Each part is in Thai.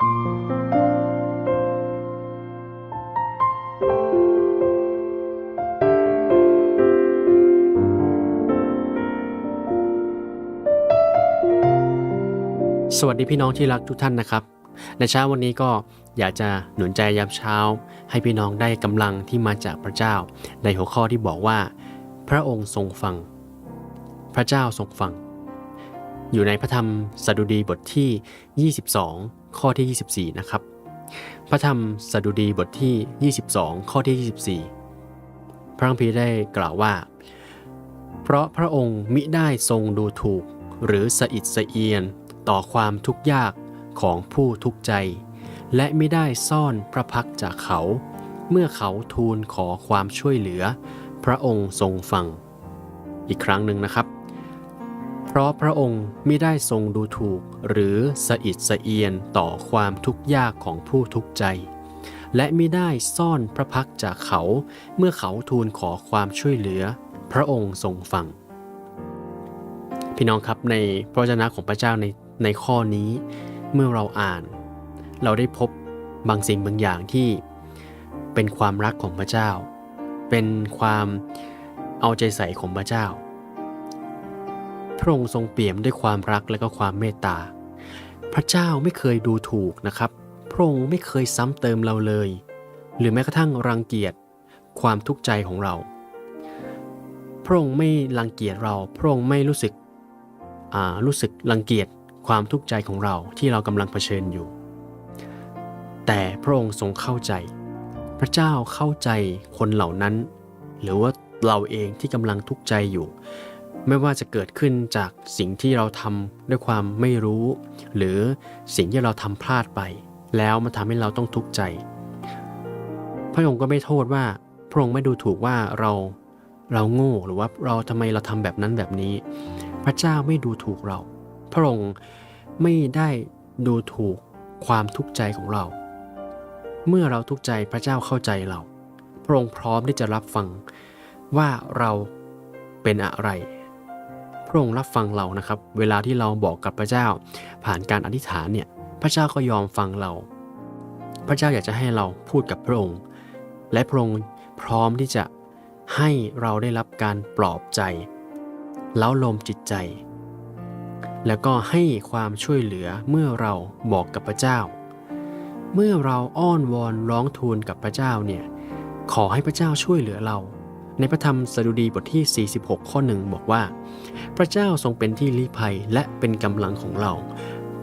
สวัสดีพี่น้องที่รักทุกท่านนะครับ ในเช้าวันนี้ก็อยากจะหนุนใจยามเช้า ให้พี่น้องได้กำลังที่มาจากพระเจ้า ในหัวข้อที่บอกว่า พระองค์ทรงฟัง พระเจ้าทรงฟัง อยู่ในพระธรรมสดุดีบทที่ 22 ข้อที่ 24 นะครับ พระธรรมสดุดีบทที่ 22 ข้อที่ 24 พระคัมภีร์ได้กล่าวว่า เพราะพระองค์มิได้ทรงดูถูก หรือสะอิดสะเอียนต่อความทุกข์ยากของผู้ทุกข์ใจ และไม่ได้ซ่อนพระพักจากเขา เมื่อเขาทูลขอความช่วยเหลือ พระองค์ทรงฟัง อีกครั้งหนึ่งนะครับ เพราะพระองค์ไม่ได้ทรงดูถูกหรือสะอิดสะเอียนต่อความทุกข์ยากของผู้ทุกข์ใจ และไม่ได้ซ่อนพระพักจากเขาเมื่อเขาทูลขอความช่วยเหลือ พระองค์ทรงฟัง พี่น้องครับในพระวจนะของพระเจ้าในในข้อนี้เมื่อเราอ่าน เราได้พบบางสิ่งบางอย่างที่เป็นความรักของพระเจ้า เป็นความเอาใจใส่ของพระเจ้า พระองค์ทรงเปี่ยมด้วยความรักและก็ความเมตตา พระเจ้าไม่เคยดูถูกนะครับ พระองค์ไม่เคยซ้ำเติมเราเลย หรือแม้กระทั่งรังเกียจความทุกข์ใจของเรา พระองค์ไม่รังเกียจเรา พระองค์ไม่รู้สึกรู้สึกรังเกียจความทุกข์ใจของเราที่เรากำลังเผชิญอยู่ แต่พระองค์ทรงเข้าใจ พระเจ้าเข้าใจคนเหล่านั้น หรือว่าเราเองที่กำลังทุกข์ใจอยู่ ไม่ว่าจะเกิดขึ้นจากสิ่งที่เราทำด้วยความไม่รู้ หรือสิ่งที่เราทำพลาดไป แล้วมันทำให้เราต้องทุกข์ใจ พระองค์ก็ไม่โทษว่าพระองค์ไม่ดูถูกว่าเราเราโง่หรือว่าเราทำไมเราทำแบบนั้นแบบนี้ พระเจ้าไม่ดูถูกเรา พระองค์ไม่ได้ดูถูกความทุกข์ใจของเรา เมื่อเราทุกข์ใจพระเจ้าเข้าใจเรา พระองค์พร้อมที่จะรับฟังว่าเราเป็นอะไร พระองค์รับฟังเรานะครับ เวลาที่เราบอกกับพระเจ้า ผ่านการอธิษฐานเนี่ย พระเจ้าก็ยอมฟังเรา พระเจ้าอยากจะให้เราพูดกับพระองค์ และพระองค์พร้อมที่จะให้เราได้รับการปลอบใจเล้าลมจิตใจ แล้วก็ให้ความช่วยเหลือเมื่อเราบอกกับพระเจ้า เมื่อเราอ้อนวอนร้องทูลกับพระเจ้าเนี่ย ขอให้พระเจ้าช่วยเหลือเรา ในพระธรรมสดุดีบทที่ 46 ข้อหนึ่งบอกว่า พระเจ้าทรงเป็นที่ลี้ภัยและเป็นกำลังของเรา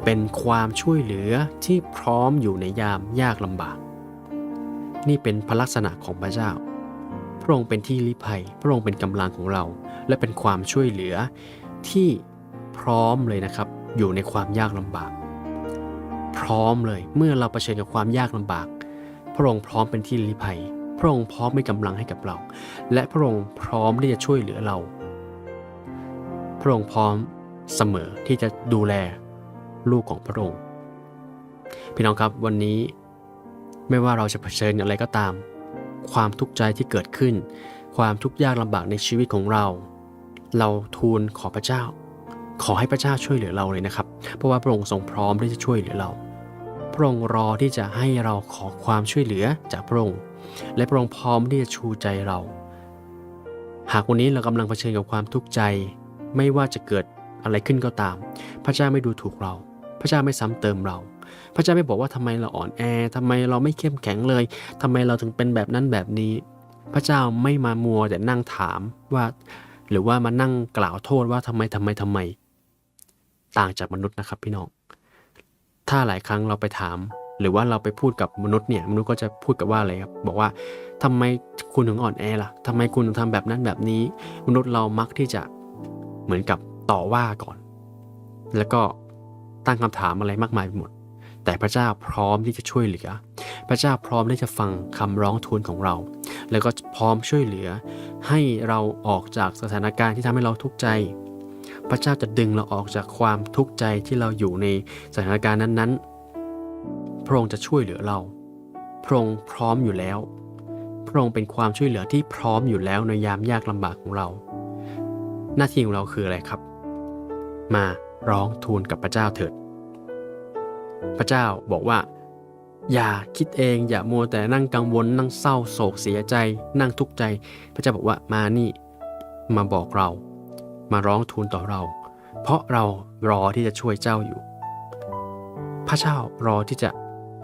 เป็นความช่วยเหลือที่พร้อมอยู่ในยามยากลำบาก นี่เป็นพระลักษณะของพระเจ้า พระองค์เป็นที่ลี้ภัย พระองค์เป็นกำลังของเรา และเป็นความช่วยเหลือที่พร้อมเลยนะครับ อยู่ในความยากลำบาก พร้อมเลยเมื่อเราเผชิญกับความยากลำบาก พระองค์พร้อมเป็นที่ลี้ภัย พระองค์พร้อมเป็นกำลังให้กับเรา และพระองค์พร้อมที่จะช่วยเหลือเรา พระองค์พร้อมเสมอที่จะดูแลลูกของพระองค์ พี่น้องครับวันนี้ไม่ว่าเราจะเผชิญอะไรก็ตาม ความทุกข์ใจที่เกิดขึ้น ความทุกข์ยากลำบากในชีวิตของเรา เราทูลขอพระเจ้า ขอให้พระเจ้าช่วยเหลือเราเลยนะครับ เพราะว่าพระองค์ทรงพร้อมที่จะช่วยเหลือเรา พระองค์รอที่จะให้เราขอความช่วยเหลือจากพระองค์ และพระองค์พร้อมที่จะชูใจเรา หากวันนี้เรากำลังเผชิญกับความทุกข์ใจ ไม่ว่าจะเกิดอะไรขึ้นก็ตาม พระเจ้าไม่ดูถูกเรา พระเจ้าไม่ซ้ำเติมเรา พระเจ้าไม่บอกว่าทำไมเราอ่อนแอทำไมเราไม่เข้มแข็งเลยทำไมเราถึงเป็นแบบนั้นแบบนี้ พระเจ้าไม่มามัวแต่นั่งถามว่า หรือว่ามานั่งกล่าวโทษว่าทำไมทำไมทำไม ต่างจากมนุษย์นะครับพี่น้องถ้าหลายครั้งเราไปถาม หรือว่าเราไปพูดกับมนุษย์เนี่ยมนุษย์ก็จะพูดกับว่าอะไรครับบอกว่าทำไมคุณถึงอ่อนแอล่ะทำไมคุณถึงทำแบบนั้นแบบนี้ มนุษย์เรามักที่จะเหมือนกับต่อว่าก่อน แล้วก็ตั้งคำถามอะไรมากมายไปหมด แต่พระเจ้าพร้อมที่จะช่วยเหลือ พระเจ้าพร้อมที่จะฟังคำร้องทูลของเรา แล้วก็พร้อมช่วยเหลือ ให้เราออกจากสถานการณ์ที่ทำให้เราทุกข์ใจ พระเจ้าจะดึงเราออกจากความทุกข์ใจที่เราอยู่ในสถานการณ์นั้นๆ พระองค์จะช่วยเหลือเรา พระองค์พร้อมอยู่แล้ว พระองค์เป็นความช่วยเหลือที่พร้อมอยู่แล้วในยามยากลำบากของเรา หน้าที่ของเราคืออะไรครับ มาร้องทูลกับพระเจ้าเถิด พระเจ้าบอกว่า อย่าคิดเองอย่ามัวแต่นั่งกังวล นั่งเศร้าโศกเสียใจ นั่งทุกข์ใจ พระเจ้าบอกว่ามานี่มาบอกเรา มาร้องทูลต่อเรา เพราะเรารอที่จะช่วยเจ้าอยู่ พระเจ้ารอที่จะ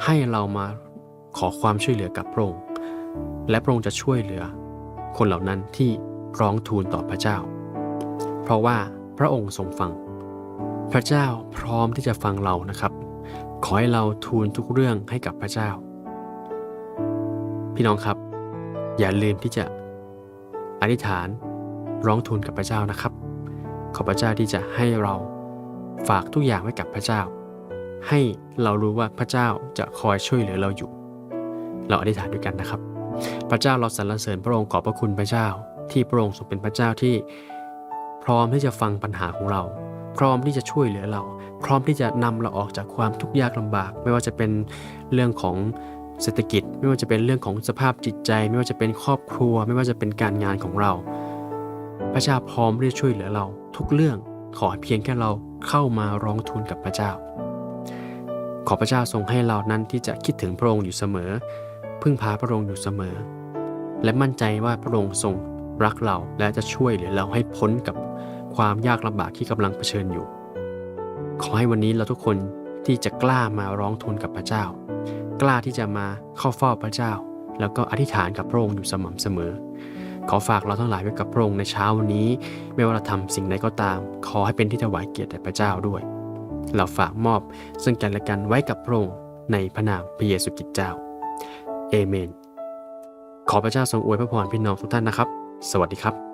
ให้เรามาขอความช่วยเหลือกับพระองค์และพระองค์จะช่วยเหลือ คนเหล่านั้นที่ร้องทูลต่อพระเจ้า เพราะว่าพระองค์ทรงฟัง พระเจ้าพร้อมที่จะฟังเรานะครับ ขอให้เราทูลทุกเรื่องให้กับพระเจ้า พี่น้องครับ อย่าลืมที่จะอธิษฐานร้องทูลกับพระเจ้านะครับ ขอพระเจ้าที่จะให้เราฝากทุกอย่างไว้กับพระเจ้า ให้เรารู้ว่าพระเจ้าจะคอยช่วยเหลือเราอยู่ เราอธิษฐานด้วยกันนะครับ พระเจ้าเราสรรเสริญพระองค์ขอบพระคุณพระเจ้า ที่พระองค์ทรงเป็นพระเจ้าที่ พร้อมที่จะฟังปัญหาของเรา พร้อมที่จะช่วยเหลือเรา พร้อมที่จะนำเราออกจากความทุกข์ยากลำบาก ไม่ว่าจะเป็นเรื่องของเศรษฐกิจ ไม่ว่าจะเป็นเรื่องของสภาพจิตใจ ไม่ว่าจะเป็นครอบครัว ไม่ว่าจะเป็นการงานของเรา พระเจ้าพร้อมที่จะช่วยเหลือเรา ทุกเรื่องขอเพียงแค่เราเข้ามาร้องทูลกับพระเจ้า ขอพระเจ้าทรงให้เรานั้นที่จะคิดถึงพระองค์อยู่เสมอ พึ่งพาพระองค์อยู่เสมอ และมั่นใจว่าพระองค์ทรงรักเราและจะช่วยเหลือเราให้พ้นกับความยากลำบากที่กำลังเผชิญอยู่ ขอให้วันนี้เราทุกคนที่จะกล้ามาร้องทูลกับพระเจ้า กล้าที่จะมาเข้าเฝ้าพระเจ้า แล้วก็อธิษฐานกับพระองค์อยู่สม่ำเสมอ ขอฝากเราทั้งหลายไว้กับพระองค์ในเช้าวันนี้ ไม่ว่าเราทำสิ่งใดก็ตาม ขอให้เป็นที่ถวายเกียรติแด่พระเจ้าด้วย เราฝากมอบ ซึ่งกันและกันไว้กับพระองค์ในพระนามพระเยซูคริสต์เจ้า เอเมน ขอพระเจ้าทรงอวยพระพรพี่น้องทุกท่านนะครับ สวัสดีครับ